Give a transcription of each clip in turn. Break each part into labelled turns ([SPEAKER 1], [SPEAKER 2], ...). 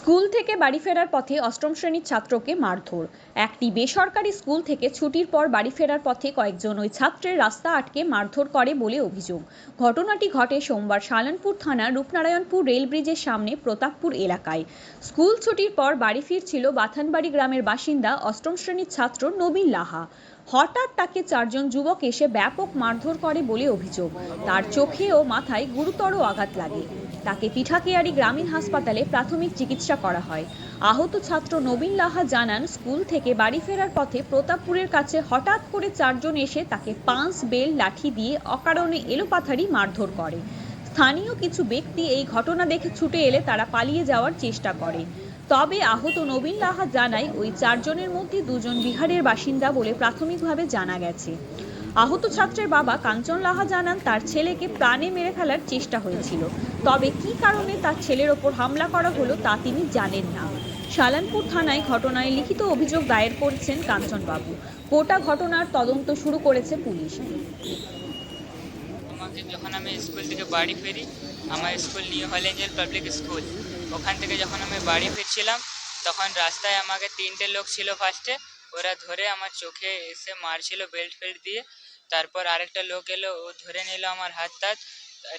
[SPEAKER 1] School থেকে বাড়ি ফেরার পথে অষ্টম শ্রেণির ছাত্রকে মারধর। একটি বেসরকারি স্কুল থেকে ছুটির পর বাড়ি ফেরার পথে কয়েকজন ওই ছাত্রের রাস্তা আটকে মারধর করে বলে অভিযোগ। ঘটনাটি ঘটে সোমবার সালানপুর থানার রূপনারায়ণপুর রেল ব্রিজের সামনে প্রতাপপুর এলাকায়। স্কুল ছুটির পর বাড়ি ফিরছিল বাথানবাড়ি গ্রামের বাসিন্দা অষ্টম শ্রেণির ছাত্র নবীন লাহা। হঠাৎ তাকে চারজন যুবক এসে ব্যাপক মারধর করে বলে অভিযোগ। তার চোখে ও মাথায় গুরুতর আঘাত লাগে। তাকে পিঠাকিয়ারি গ্রামীণ হাসপাতালে প্রাথমিক চিকিৎসা করা হয়। আহত ছাত্র নবীন লাহা জানান, স্কুল থেকে বাড়ি ফেরার পথে প্রতাপপুরের কাছে হঠাৎ করে চারজন এসে তাকে পাঁচ বেল লাঠি দিয়ে অকারণে এলোপাথারি মারধর করে। স্থানীয় কিছু ব্যক্তি এই ঘটনা দেখে ছুটে এলে তারা পালিয়ে যাওয়ার চেষ্টা করে। তবে আহত নবীন লাহা জানায়, ওই চারজনের মধ্যে দুজন বিহারের বাসিন্দা বলে প্রাথমিকভাবে জানা গেছে। আহত ছাত্রের বাবা কাঞ্চন লাহা জানান তার ছেলেকে প্রাণে মেরে ফেলার চেষ্টা হয়েছিল। তবে কী কারণে তার ছেলের ওপর হামলা করা হলো তা তিনি জানেন না। সালানপুর থানায় ঘটনায় লিখিত অভিযোগ দায়ের করেছেন কাঞ্চনবাবু গোটা ঘটনার তদন্ত শুরু করেছে পুলিশ।
[SPEAKER 2] যখন আমি স্কুল থেকে বাড়ি ফিরি, আমার স্কুল নিউ হলেঞ্জেল পাবলিক স্কুল। ওখান থেকে যখন আমি বাড়ি ফিরছিলাম, তখন রাস্তায় আমাকে তিনটে লোক ছিল ফার্স্টে ওরা ধরে আমার চোখে এসে মারছিল বেল্ট ফেল্ট দিয়ে। তারপর আরেকটা লোক এলো ও ধরে নিল আমার হাত টাত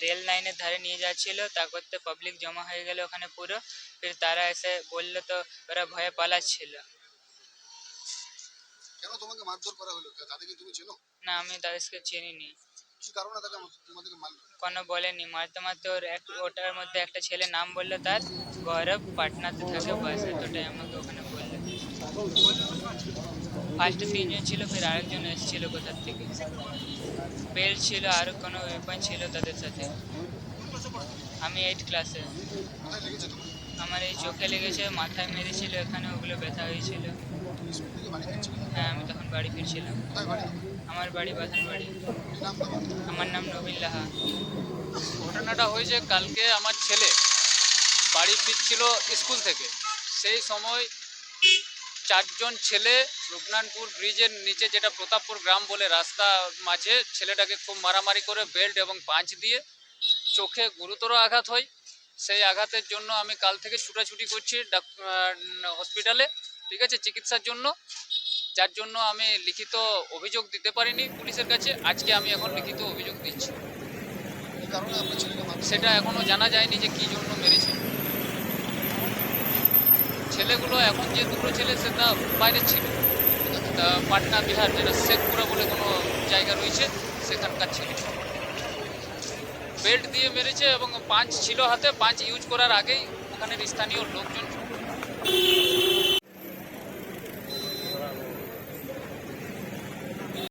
[SPEAKER 2] রেল লাইনের ধারে নিয়ে যাচ্ছিল তারপর তো পাবলিক জমা হয়ে গেল ওখানে পুরো। ফির তারা এসে বলল তো ওরা ভয়ে পালাচ্ছিল।
[SPEAKER 3] কেন তোমাকে মারধর করা হলো? তাদেরকে তুমি চেনো?
[SPEAKER 2] না আমি তাদেরকে চিনিনি। কোনো বলেনি মারতে মারতে ওর এক ওটার মধ্যে একটা ছেলে নাম বলল তার গৌরব পাটনাতে থাকে বাস এতটাই আমাকে ওখানে বলল। ফার্স্টে তিনজন ছিল, ফের আরেকজন এসেছিল কোথার থেকে? বেল্ট ছিল, আর কোনো ওয়েপন ছিল তাদের সাথে। আমি এইট ক্লাসে আমার এই চোখে লেগেছে, মাথায় মেরেছিল, এখানে ওগুলো ব্যথা হয়েছিল। হ্যাঁ আমি তখন বাড়ি ফিরছিলাম। আমার বাড়ি বাথান বাড়ি আমার নাম নবীন লাহা।
[SPEAKER 4] ঘটনাটা হয়েছে কালকে আমার ছেলে বাড়ি ফিরছিল স্কুল থেকে। সেই সময় চারজন ছেলে রূপনানপুর ব্রিজের নিচে যেটা প্রতাপপুর গ্রাম বলে রাস্তা মাঝে ছেলেটাকে খুব মারামারি করে বেল্ট এবং পাঁচ দিয়ে চোখে গুরুতর আঘাত হয়। সেই আঘাতের জন্য আমি কাল থেকে ছুটাছুটি করছি হসপিটালে ঠিক আছে চিকিৎসার জন্য। যার জন্য আমি লিখিত অভিযোগ দিতে পারিনি পুলিশের কাছে। আজকে আমি এখন লিখিত অভিযোগ দিচ্ছি। সেটা এখনও জানা যায়নি যে কি জন্য মেরেছে। ছেলেগুলো এখন যে দুটো ছেলে সেটা বাইরের ছিল। তা পাটনা, বিহার, যেটা শেখপুরা বলে কোনো জায়গা রয়েছে, সেখানকার ছেলে বেল্ট দিয়ে মেরেছে এবং পাঁচ ছিল হাতে, পাঁচ ইউজ করার আগেই ওখানের স্থানীয় লোকজন